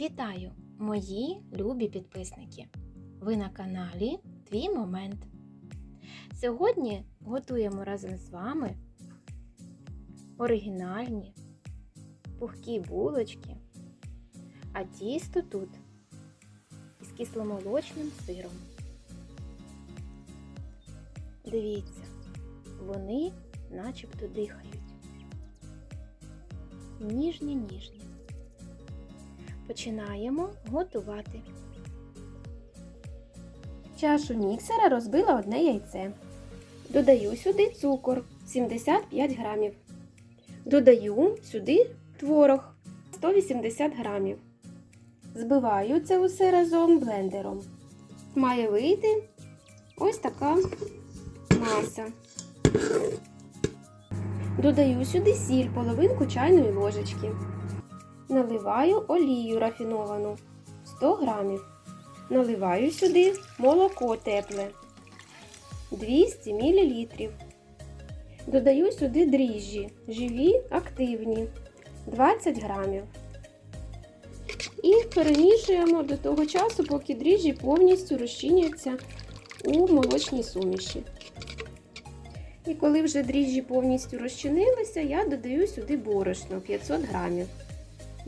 Вітаю, мої любі підписники! Ви на каналі Твій Момент. Сьогодні готуємо разом з вами оригінальні пухкі булочки, а тісто тут із кисломолочним сиром. Дивіться, вони начебто дихають. Ніжні-ніжні. Починаємо готувати. В чашу міксера розбила одне яйце. Додаю сюди цукор 75 грамів. Додаю сюди творог 180 грамів. Збиваю це усе разом блендером. Має вийти ось така маса. Додаю сюди сіль половинку чайної ложечки. Наливаю олію рафіновану 100 грамів. Наливаю сюди молоко тепле 200 мл. Додаю сюди дріжджі, живі, активні 20 грамів. І перемішуємо до того часу, поки дріжджі повністю розчиняться у молочній суміші. І коли вже дріжджі повністю розчинилися, я додаю сюди борошно 500 грамів.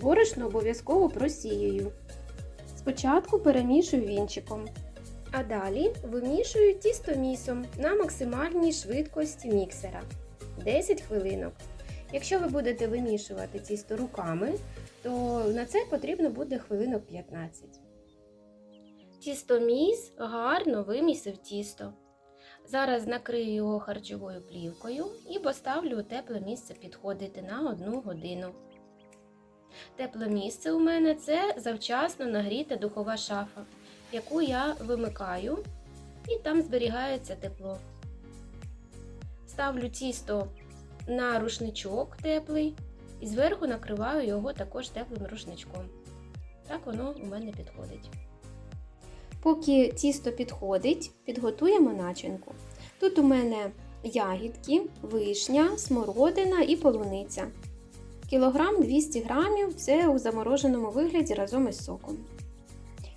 Борошно обов'язково просіюю. Спочатку перемішую вінчиком, а далі вимішую тісто місом на максимальній швидкості міксера 10 хвилинок. Якщо ви будете вимішувати тісто руками, то на це потрібно буде хвилинок 15. Тістоміс гарно вимісив тісто. Зараз накрию його харчовою плівкою і поставлю у тепле місце підходити на 1 годину. Тепле місце у мене це завчасно нагріта духова шафа, яку я вимикаю, і там зберігається тепло. Ставлю тісто на рушничок теплий і зверху накриваю його також теплим рушничком. Так воно у мене підходить. Поки тісто підходить, підготуємо начинку. Тут у мене ягідки, вишня, смородина і полуниця. Кілограм 200 грамів це у замороженому вигляді разом із соком.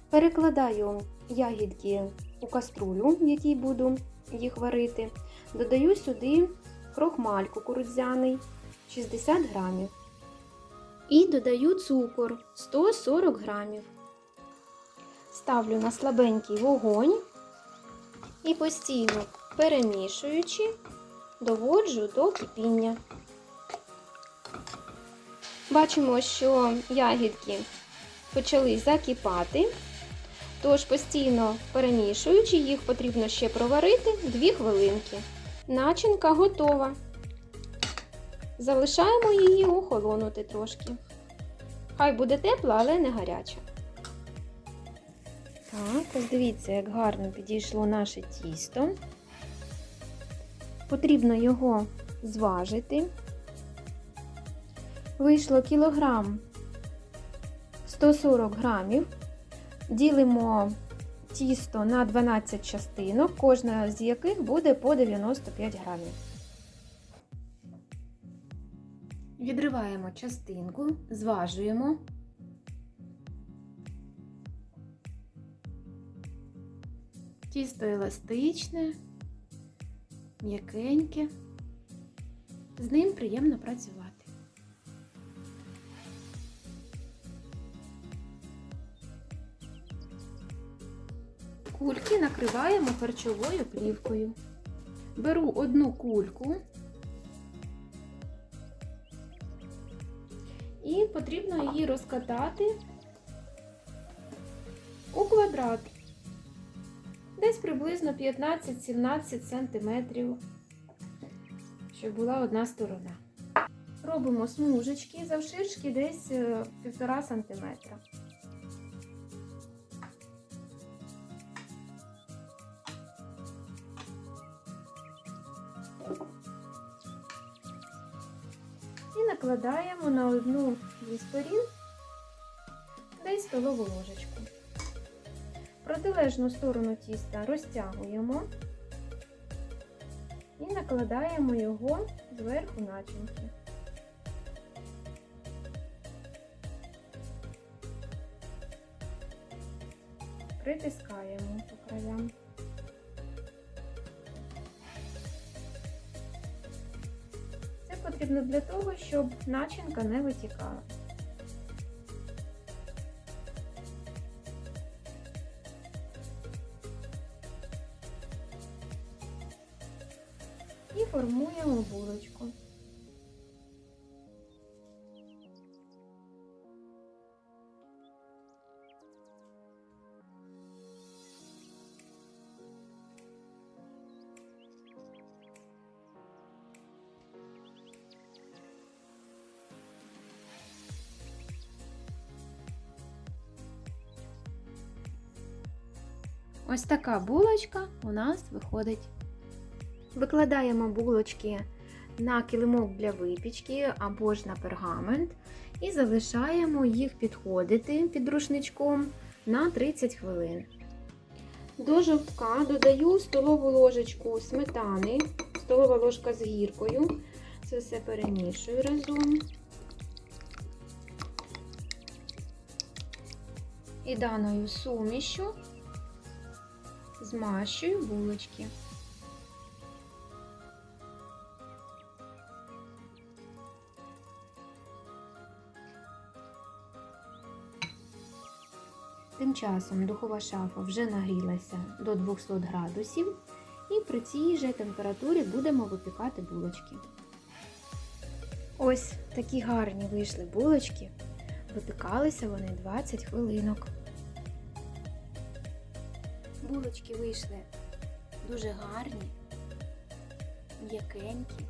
Перекладаю ягідки у каструлю, в якій буду їх варити. Додаю сюди крохмаль кукурудзяний 60 грамів. І додаю цукор 140 грамів. Ставлю на слабенький вогонь і постійно перемішуючи, доводжу до кипіння. Бачимо, що ягідки почали закипати, тож постійно перемішуючи, їх потрібно ще проварити 2 хвилинки. Начинка готова. Залишаємо її охолонути трошки. Хай буде тепла, але не гаряча. Так, ось дивіться, як гарно підійшло наше тісто. Потрібно його зважити. Вийшло кілограм 140 грамів. Ділимо тісто на 12 частинок, кожна з яких буде по 95 грамів. Відриваємо частинку, зважуємо. Тісто еластичне, м'якеньке. З ним приємно працювати. Кульки накриваємо харчовою плівкою. Беру одну кульку і потрібно її розкатати у квадрат. Десь приблизно 15-17 см, щоб була одна сторона. Робимо смужечки завширшки десь 1,5 см. І на одну зі сторін десь столову ложечку. Протилежну сторону тіста розтягуємо і накладаємо його зверху начинки. притискаємо по краям. Потрібно для того, щоб начинка не витікала. І формуємо булочку. Ось така булочка у нас виходить. Викладаємо булочки на килимок для випічки або ж на пергамент і залишаємо їх підходити під рушничком на 30 хвилин. До жовтка додаю столову ложечку сметани, столова ложка з гіркою. Це все перемішую разом. І даною сумішю змащую булочки. Тим часом духова шафа вже нагрілася до 200 градусів, і при цій же температурі будемо випікати булочки. Ось такі гарні вийшли булочки. Випікалися вони 20 хвилинок. Булочки вийшли дуже гарні, м'якенькі.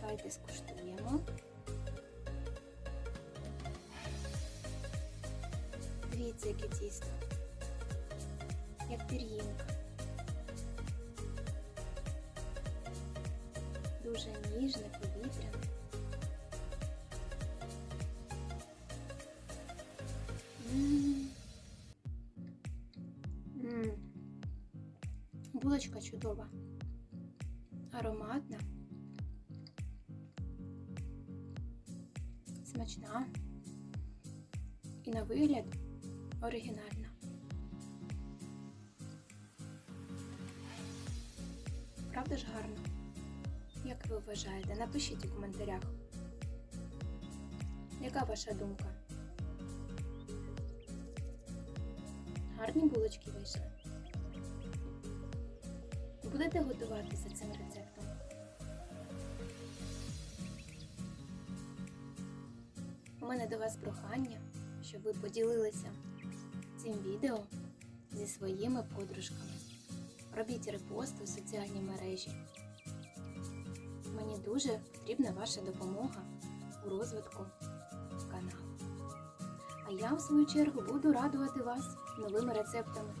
Давайте скуштуємо. Дивіться, яке тісто, як пір'їнка. Дуже ніжне, Булочка чудова, ароматна, смачна і на вигляд оригінальна. Правда ж гарно? Як ви вважаєте? Напишіть у коментарях. Яка ваша думка? Гарні булочки вийшли. Будете готувати за цим рецептом? У мене до вас прохання, щоб ви поділилися цим відео зі своїми подружками. Робіть репости у соціальній мережі. Мені дуже потрібна ваша допомога у розвитку каналу. А я, в свою чергу, буду радувати вас новими рецептами.